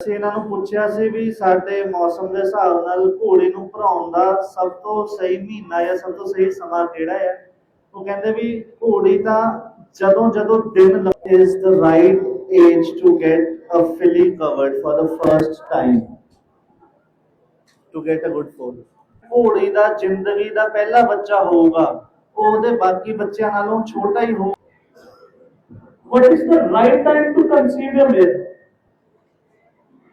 ਅਸੀਂ ਇਹਨਾਂ ਨੂੰ ਪੁੱਛਿਆ ਸੀ ਵੀ ਸਾਡੇ ਮੌਸਮ ਦੇ ਹਿਸਾਬ ਨਾਲ ਘੋੜੀ ਨੂੰ ਭਰਾਉਣ ਦਾ ਸਭ ਤੋਂ ਸਹੀ ਮਹੀਨਾ ਜਾਂ ਸਭ ਤੋਂ ਸਹੀ ਸਮਾਂ ਕਿਹੜਾ ਹੈ? ਉਹ ਕਹਿੰਦੇ ਵੀ ਘੋੜੀ ਤਾਂ ਜਦੋਂ ਜਦੋਂ ਦਿਨ is the right age to get a fully covered for the first time. To get a good foal ਘੋੜੀ ਦਾ ਜ਼ਿੰਦਗੀ ਦਾ ਪਹਿਲਾ ਬੱਚਾ ਹੋਊਗਾ ਉਹ ਉਹਦੇ ਬਾਕੀ ਬੱਚਿਆਂ ਨਾਲੋਂ ਛੋਟਾ ਹੀ ਹੋਊ। What is the right time to conceive a male?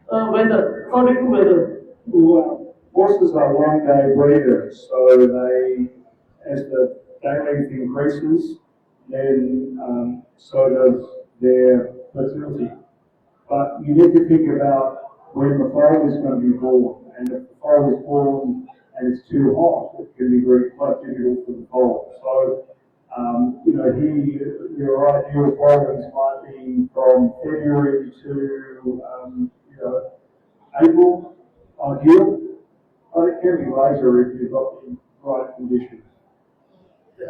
Uh, weather, to weather. Well, horses are long day breeders, so they, as the day length increases, then um, so does their fertility. But you need to think about when the foal is going to be born, and if the foal is born and it's too hot, it can be very quite difficult for the foal. So, um, you know, he, your ideal programs might be from February to, um, Uh, you know, April, ideal, uh, but it can be later if you've got the right conditions.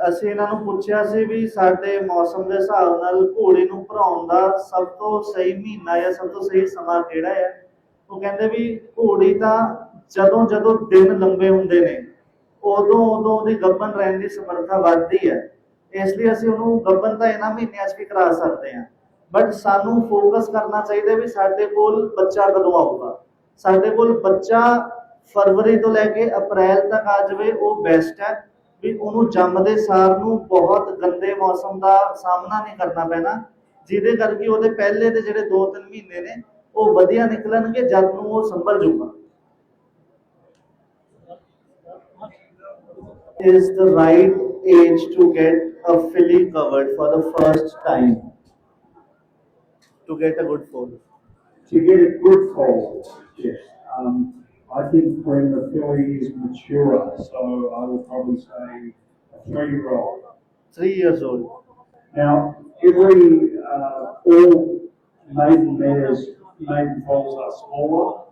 ਅਸੀਂ ਇਹਨਾਂ ਨੂੰ ਪੁੱਛਿਆ ਸੀ ਵੀ ਸਾਡੇ ਮੌਸਮ ਦੇ ਹਿਸਾਬ ਨਾਲ ਘੋੜੀ ਨੂੰ ਭਰਾਉਣ ਦਾ ਸਭ ਤੋਂ ਸਹੀ ਮਹੀਨਾ ਜਾਂ ਸਭ ਤੋਂ ਸਹੀ ਸਮਾਂ ਕਿਹੜਾ ਹੈ? ਉਹ ਕਹਿੰਦੇ ਵੀ ਘੋੜੀ ਤਾਂ ਜਦੋਂ ਜਦੋਂ ਦਿਨ ਲੰਬੇ ਹੁੰਦੇ ਨੇ ਉਦੋਂ ਉਦੋਂ ਉਹਦੀ ਗੱਭਣ ਰਹਿਣ ਦੀ ਸਮਰੱਥਾ ਵੱਧਦੀ ਹੈ। ਇਸ ਲਈ ਅਸੀਂ ਉਹਨੂੰ ਗੱਭਣ ਤਾਂ ਇਹਨਾਂ ਮਹੀਨਿਆਂ 'ਚ ਵੀ ਕਰਾ ਸਕਦੇ ਹਾਂ। ਬਟ ਸਾਨੂੰ ਫੋਕਸ ਕਰਨਾ ਚਾਹੀਦਾ ਵੀ ਸਾਡੇ ਕੋਲ ਬੱਚਾ ਕਦੋਂ ਆਊਗਾ। ਸਾਡੇ ਕੋਲ ਬੱਚਾ ਫਰਵਰੀ ਤੋਂ ਲੈ ਕੇ ਅਪ੍ਰੈਲ ਤੱਕ ਆ ਜਾਵੇ, ਉਹ ਬੈਸਟ ਹੈ। ਵੀ ਉਹਨੂੰ ਜੰਮਦੇ ਸਾਰ ਨੂੰ ਬਹੁਤ ਗੰਦੇ ਮੌਸਮ ਦਾ ਸਾਹਮਣਾ ਨਹੀਂ ਕਰਨਾ ਪੈਣਾ। ਜਿਹਦੇ ਕਰਕੇ ਉਹਦੇ ਪਹਿਲੇ ਦੇ ਜਿਹੜੇ 2-3 ਮਹੀਨੇ ਨੇ, ਉਹ ਵਧੀਆ ਨਿਕਲਣਗੇ, ਜਦ ਨੂੰ ਉਹ ਸੰਭਲ ਜੂਗਾ। Is the right age to get a fully covered for the first time? to get a good foal. To get a good foal, yes. Um, I think when the filly is mature, so I would probably say a three-year-old. Three years old. Now, every, uh, all maiden mares, maiden foals are smaller.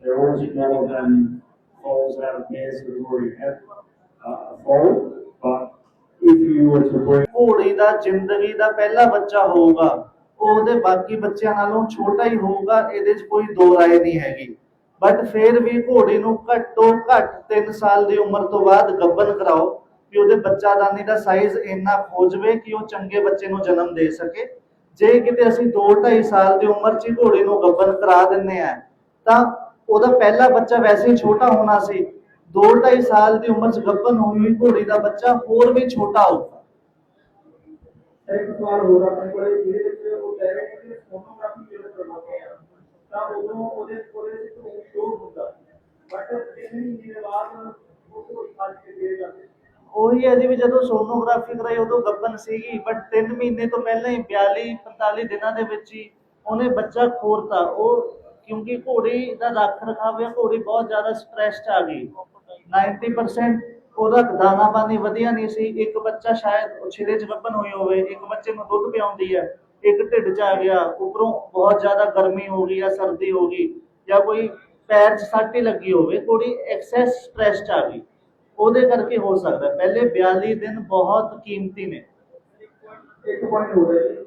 They're always smaller than foals out of mares that have already had uh, a foal. But if you were to breed ਘੋੜੀ ਦਾ ਜ਼ਿੰਦਗੀ ਦਾ ਪਹਿਲਾ ਬੱਚਾ ਹੋਊਗਾ ਉਹ ਉਹਦੇ ਬਾਕੀ ਬੱਚਿਆਂ ਨਾਲੋਂ ਛੋਟਾ ਹੀ ਹੋਊਗਾ, ਇਹਦੇ 'ਚ ਕੋਈ ਦੋ ਰਾਏ ਨਹੀਂ ਹੈਗੀ। ਬਟ ਫਿਰ ਵੀ ਘੋੜੀ ਨੂੰ ਘੱਟੋ ਘੱਟ 3 ਸਾਲ ਦੀ ਉਮਰ ਤੋਂ ਬਾਅਦ ਗੱਭਣ ਕਰਾਓ ਕਿ ਉਹਦੇ ਬੱਚਾਦਾਨੀ ਦਾ ਸਾਈਜ਼ ਇੰਨਾ ਹੋ ਜਾਵੇ ਕਿ ਉਹ ਚੰਗੇ ਬੱਚੇ ਨੂੰ ਜਨਮ ਦੇ ਸਕੇ। ਜੇ ਕਿਤੇ ਅਸੀਂ 2.5 ਸਾਲ ਦੀ ਉਮਰ 'ਚ ਹੀ ਘੋੜੀ ਨੂੰ ਗੱਭਣ ਕਰਾ ਦਿੰਨੇ ਆ, ਤਾਂ ਉਹਦਾ ਪਹਿਲਾ ਬੱਚਾ ਵੈਸੇ ਹੀ ਛੋਟਾ ਹੋਣਾ ਸੀ। 2.5 ਸਾਲ ਦੀ ਉਮਰ 'ਚ ਗੱਬਨ ਹੋਈ ਹੋਈ ਘੋੜੀ ਦਾ ਬੱਚਾ ਹੋਰ ਵੀ ਛੋਟਾ ਹੋਊਗਾ। ਇੱਕ ਸਵਾਲ ਹੋਰ ਆਪਣੇ ਕੋਲੇ, ਜਿਹਦੇ ਵਿੱਚ ਉਹ ਕਹਿ ਰਹੇ ਨੇ ਕਿ ਫੋਟੋਗ੍ਰਾਫੀ ਜਦੋਂ ਕਰਵਾਉਂਦੇ ਆ, ਤਾਂ ਉਦੋਂ ਉਹਦੇ ਉਹਦੇ ਵਿੱਚ ਸ਼ੋਅ ਹੁੰਦਾ ਬਟ ਤਿੰਨ ਮਹੀਨੇ ਬਾਅਦ ਉਹ ਕੋਈ ਕੇ ਦੇ ਜਾਂਦੇ ਉਹੀ ਹੈ ਜੀ ਵੀ ਜਦੋਂ ਸੋਨੋਗ੍ਰਾਫੀ ਕਰਾਈ ਉਦੋਂ ਗੱਭਣ ਸੀਗੀ ਬਟ 3 ਮਹੀਨੇ ਤੋਂ ਪਹਿਲਾਂ ਹੀ 42 45 ਦਿਨਾਂ ਦੇ ਵਿੱਚ ਹੀ ਉਹਨੇ ਬੱਚਾ ਖੋਰਤਾ। ਉਹ ਕਿਉਂਕਿ ਘੋੜੀ ਦਾ ਰੱਖ ਰਖਾਵ ਜਾਂ ਘੋੜੀ ਬਹੁਤ ਜ਼ਿਆਦਾ ਸਟ੍ਰੈਸ ਆ ਗਈ। 90% ਉਹਦਾ ਦਾਣਾ ਪਾਣੀ ਵਧੀਆ ਨਹੀਂ ਸੀ, ਇੱਕ ਬੱਚਾ ਸ਼ਾਇਦ ਉਹ ਛਿਲੇ 'ਚ ਗੱਭਣ ਹੋਈ ਹੋਵੇ, ਇੱਕ ਬੱਚੇ ਨੂੰ ਦੁੱਧ ਪਿਆਉਂਦੀ ਹੈ, ਇੱਕ ਢਿੱਡ 'ਚ ਆ ਗਿਆ, ਉੱਪਰੋਂ ਬਹੁਤ ਜ਼ਿਆਦਾ ਗਰਮੀ ਹੋ ਗਈ ਜਾਂ ਸਰਦੀ ਹੋ ਗਈ ਜਾਂ ਕੋਈ ਪੈਰ 'ਚ ਸੱਟ ਹੀ ਲੱਗੀ ਹੋਵੇ ਥੋੜੀ ਐਕਸੈਸ ਸਟ੍ਰੈਸ 'ਚ ਆ ਗਈ। ਉਹਦੇ ਕਰਕੇ ਹੋ ਸਕਦਾ ਹੈ। ਪਹਿਲੇ 42 ਦਿਨ ਬਹੁਤ ਕੀਮਤੀ ਨੇ। ਇੱਕ ਪੁਆਇੰਟ ਹੋ ਰਿਹਾ ਜੀ।